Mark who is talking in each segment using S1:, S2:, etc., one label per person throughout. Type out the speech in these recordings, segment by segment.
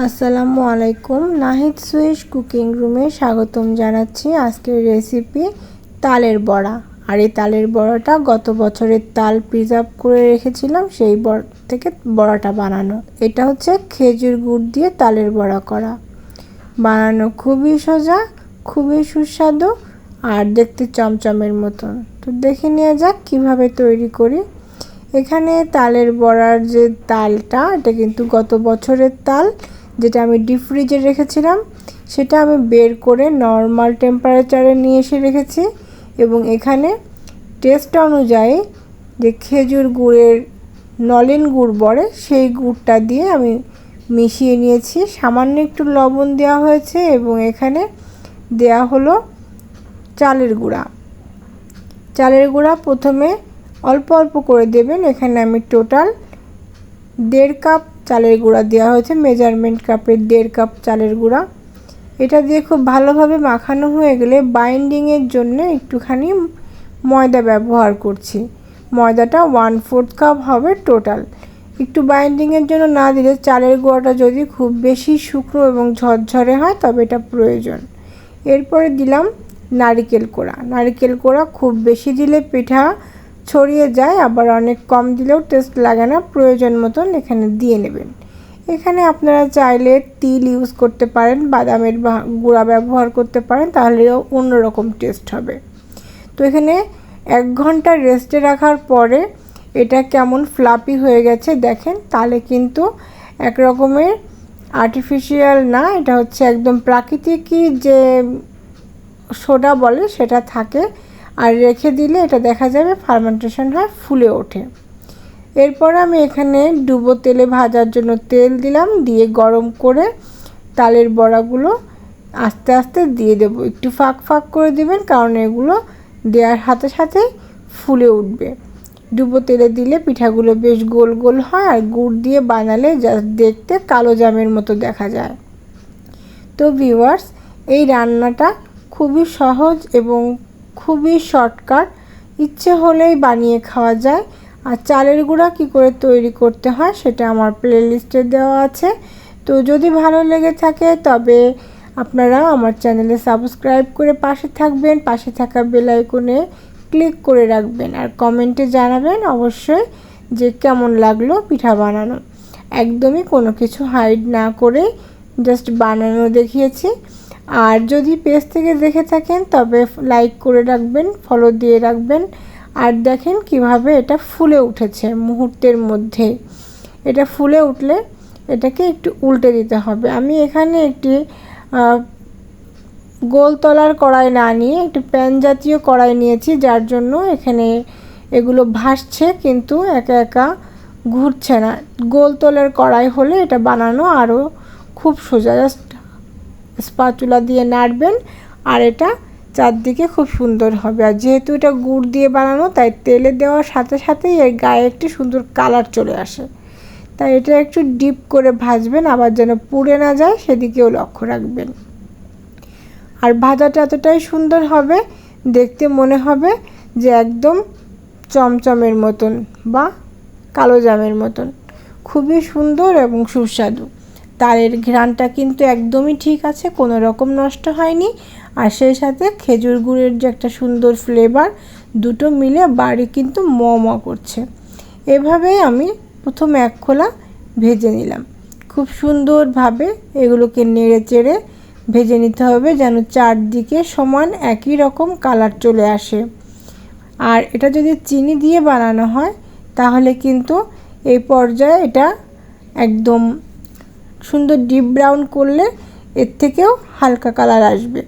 S1: আসসালামু আলাইকুম। Nahid Swiss cooking রুমে স্বাগতম জানাচ্ছি আজকের রেসিপি তালের বড়া। আর এই তালের বড়াটা গত বছরের তাল প্রিজার্ভ করে রেখেছিলাম, সেই বড় থেকে বড়াটা বানানো। এটা হচ্ছে খেজুর গুড় দিয়ে তালের বড়া করা। বানানো খুবই সোজা, খুবই সুস্বাদু আর দেখতে চমচমের মতন। তো দেখে নেওয়া যাক কীভাবে তৈরি করি। এখানে তালের বড়ার যে তালটা, এটা কিন্তু গত বছরের তাল। যেটা আমি ডিপ ফ্রিজে রেখেছিলাম, সেটা আমি বের করে নর্মাল টেম্পারেচারে নিয়ে এসে রেখেছি এবং এখানে টেস্ট অনুযায়ী যে খেজুর গুড়ের, নলেন গুড় বড়ে সেই গুড়টা দিয়ে আমি মিশিয়ে নিয়েছি। সামান্য একটু লবণ দেওয়া হয়েছে এবং এখানে দেয়া হলো চালের গুঁড়া। চালের গুঁড়া প্রথমে অল্প অল্প করে দেবেন। এখানে আমি টোটাল দেড় কাপ চালের গুঁড়া দেওয়া হয়েছে। মেজারমেন্ট কাপের দেড় কাপ চালের গুঁড়া। এটা দিয়ে খুব ভালোভাবে মাখানো হয়ে গেলে বাইন্ডিংয়ের জন্য একটুখানি ময়দা ব্যবহার করছি। ময়দাটা ওয়ান ফোর্থ কাপ হবে টোটাল। একটু বাইন্ডিংয়ের জন্য না দিলে চালের গুঁড়াটা যদি খুব বেশি শুকনো এবং ঝরঝরে হয় তবে এটা প্রয়োজন। এরপরে দিলাম নারিকেল কোড়া। নারিকেল কোড়া খুব বেশি দিলে পিঠা ছড়িয়ে যায়, আবার অনেক কম দিলেও টেস্ট লাগে না, প্রয়োজন মতন এখানে দিয়ে নেবেন। এখানে আপনারা চাইলে তিল ইউজ করতে পারেন, বাদামের গুঁড়া ব্যবহার করতে পারেন, তাহলেও অন্যরকম টেস্ট হবে। তো এখানে এক ঘণ্টা রেস্টে রাখার পরে এটা কেমন ফ্লাপি হয়ে গেছে দেখেন, তাহলে কিন্তু এক রকমের আর্টিফিশিয়াল না, এটা হচ্ছে একদম প্রাকৃতিকই যে সোডা বলে সেটা থাকে। আর রেখে দিলে এটা দেখা যাবে ফার্মেন্টেশন হয়, ফুলে ওঠে। এরপর আমি এখানে ডুবো তেলে ভাজার জন্য তেল দিলাম, দিয়ে গরম করে তালের বড়াগুলো আস্তে আস্তে দিয়ে দেবো। একটু ফাঁক ফাঁক করে দিবেন, কারণ এগুলো দেওয়ার সাথে সাথে ফুলে উঠবে। ডুবো তেলে দিলে পিঠাগুলো বেশ গোল গোল হয়, আর গুড় দিয়ে বানালে যা দেখতে কালো জামের মতো দেখা যায়। তো ভিউয়ার্স এই রান্নাটা খুবই সহজ এবং খুবই শর্টকাট ইচ্ছে হলেই বানিয়ে খাওয়া যায়। আর চালের গুঁড়া কী করে তৈরি করতে হয় সেটা আমার প্লেলিস্টে দেওয়া আছে। তো যদি ভালো লেগে থাকে তবে আপনারা আমার চ্যানেলে সাবস্ক্রাইব করে পাশে থাকবেন। পাশে থাকা বেলাইকনে ক্লিক করে রাখবেন। আর কমেন্টে জানাবেন অবশ্যই যে কেমন লাগল পিঠা বানানো। একদমই কোনো কিছু হাইড না করে জাস্ট বানানো দেখিয়েছি। আর যদি পেজ থেকে দেখে থাকেন, তবে লাইক করে রাখবেন ফলো দিয়ে রাখবেন। আর দেখেন কীভাবে এটা ফুলে উঠেছে মুহূর্তের মধ্যে। এটা ফুলে উঠলে এটাকে একটু উল্টে দিতে হবে। আমি এখানে একটি গোল তলার কড়াই না নিয়ে একটু প্যান জাতীয় কড়াই নিয়েছি, যার জন্য এখানে এগুলো ভাসছে, কিন্তু একা একা ঘুরছে না। গোল তলের কড়াই হলে এটা বানানো আরও খুব সোজা। জাস্ট স্পাচুলা দিয়ে নাড়বেন আর এটা চারদিকে খুব সুন্দর হবে। আর যেহেতু এটা গুড় দিয়ে বানানো, তাই তেলে দেওয়ার সাথে সাথেই এর গায়ে একটি সুন্দর কালার চলে আসে। তাই এটা একটু ডিপ করে ভাজবেন, আবার যেন পুড়ে না যায় সেদিকেও লক্ষ্য রাখবেন। আর ভাজাটা এতটাই সুন্দর হবে, দেখতে মনে হবে যে একদম চমচমের মতন বা কালো জামের মতন। খুবই সুন্দর এবং সুস্বাদু। তালের ঘ্রাণটা কিন্তু একদমই ঠিক আছে, কোনো রকম নষ্ট হয়নি। আর সেই সাথে খেজুর গুড়ের যে একটা সুন্দর ফ্লেভার দুটো মিলে বাড়ি কিন্তু ম ম করছে। এভাবেই আমি প্রথম এক খোলা ভেজে নিলাম। খুব সুন্দরভাবে এগুলোকে নেড়ে চেড়ে ভেজে নিতে হবে যেন চারদিকে সমান একই রকম কালার চলে আসে। আর এটা যদি চিনি দিয়ে বানানো হয়, তাহলে কিন্তু এই পর্যায়ে এটা একদম সুন্দর ডিপ ব্রাউন করলে এর থেকেও হালকা কালার আসবে।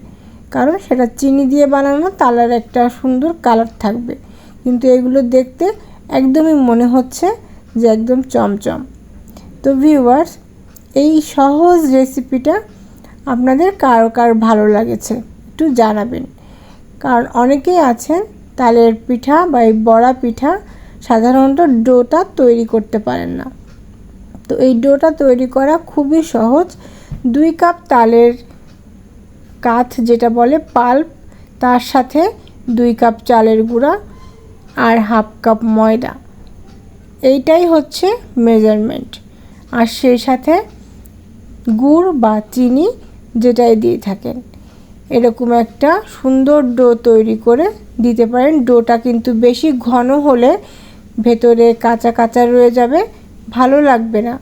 S1: কারণ সেটা চিনি দিয়ে বানানো, তালার একটা সুন্দর কালার থাকবে। কিন্তু এগুলো দেখতে একদমই মনে হচ্ছে যে একদম চমচম। তো ভিউয়ার্স এই সহজ রেসিপিটা আপনাদের কারও কার ভালো লাগেছে একটু জানাবেন। কারণ অনেকেই আছেন তালের পিঠা বা এই বড়া পিঠা সাধারণত ডোটা তৈরি করতে পারেন না। তো এই ডোটা তৈরি করা খুবই সহজ। দুই কাপ তালের কাঠ যেটা বলে পাল্প, তার সাথে দুই কাপ চালের গুঁড়া আর হাফ কাপ ময়দা। এইটাই হচ্ছে মেজারমেন্ট আর সেই সাথে গুড় বা চিনি যেটাই দিয়ে থাকেন। এরকম একটা সুন্দর ডো তৈরি করে দিতে পারেন। ডোটা কিন্তু বেশি ঘন হলে ভেতরে কাঁচা কাঁচা রয়ে যাবে। ভালো লাগবে না।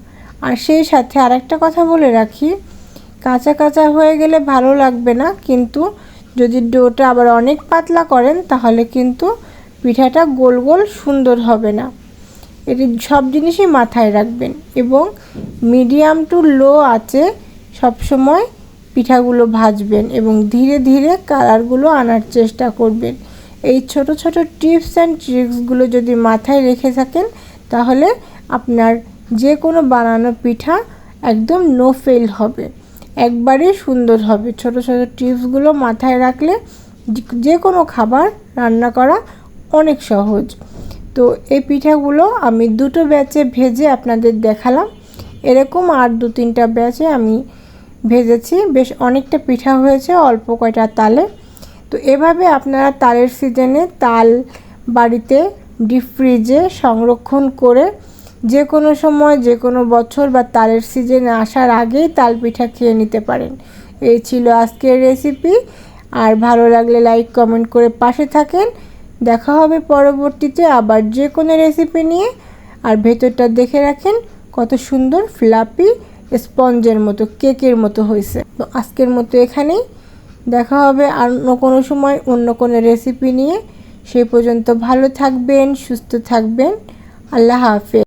S1: আর সেই সাথে আরেকটা কথা বলে রাখি, কাঁচা কাঁচা হয়ে গেলে ভালো লাগবে না, কিন্তু যদি ডোটা আবার অনেক পাতলা করেন, তাহলে কিন্তু পিঠাটা গোল গোল সুন্দর হবে না। এটি সব জিনিসই মাথায় রাখবেন এবং মিডিয়াম টু লো আছে সবসময় পিঠাগুলো ভাজবেন এবং ধীরে ধীরে কালারগুলো আনার চেষ্টা করবেন। এই ছোট ছোট টিপস অ্যান্ড ট্রিক্সগুলো যদি মাথায় রেখে থাকেন, তাহলে আপনার যে কোনো বানানো পিঠা একদম নো ফেল হবে। একবারে সুন্দর হবে। ছোট ছোট টিপসগুলো মাথায় রাখলে যে- কোনো খাবার রান্না করা অনেক সহজ। তো এই পিঠাগুলো আমি দুটো ব্যাচে ভেজে আপনাদের দেখালাম। এরকম আর দু তিনটা ব্যাচে আমি ভেজেছি। বেশ অনেকটা পিঠা হয়েছে অল্প কয়টা তালে। তো এভাবে আপনারা তালের সিজনে তাল বাড়িতে ডিপ ফ্রিজে সংরক্ষণ করে যে কোনো সময় যে কোনো বছর বা তালের সিজনে আসার আগেই তাল পিঠা খেয়ে নিতে পারেন। এই ছিল আজকের রেসিপি আর ভালো লাগলে লাইক কমেন্ট করে পাশে থাকেন। দেখা হবে পরবর্তীতে আবার যে কোনো রেসিপি নিয়ে। আর ভেতরটা দেখে রাখেন, কত সুন্দর ফ্লাপি স্পঞ্জের মতো কেকের মতো হয়েছে। তো আজকের মতো এখানেই। দেখা হবে আর অন্য কোনো সময় অন্য কোনো রেসিপি নিয়ে। সেই পর্যন্ত ভালো থাকবেন, সুস্থ থাকবেন। আল্লাহ হাফেজ।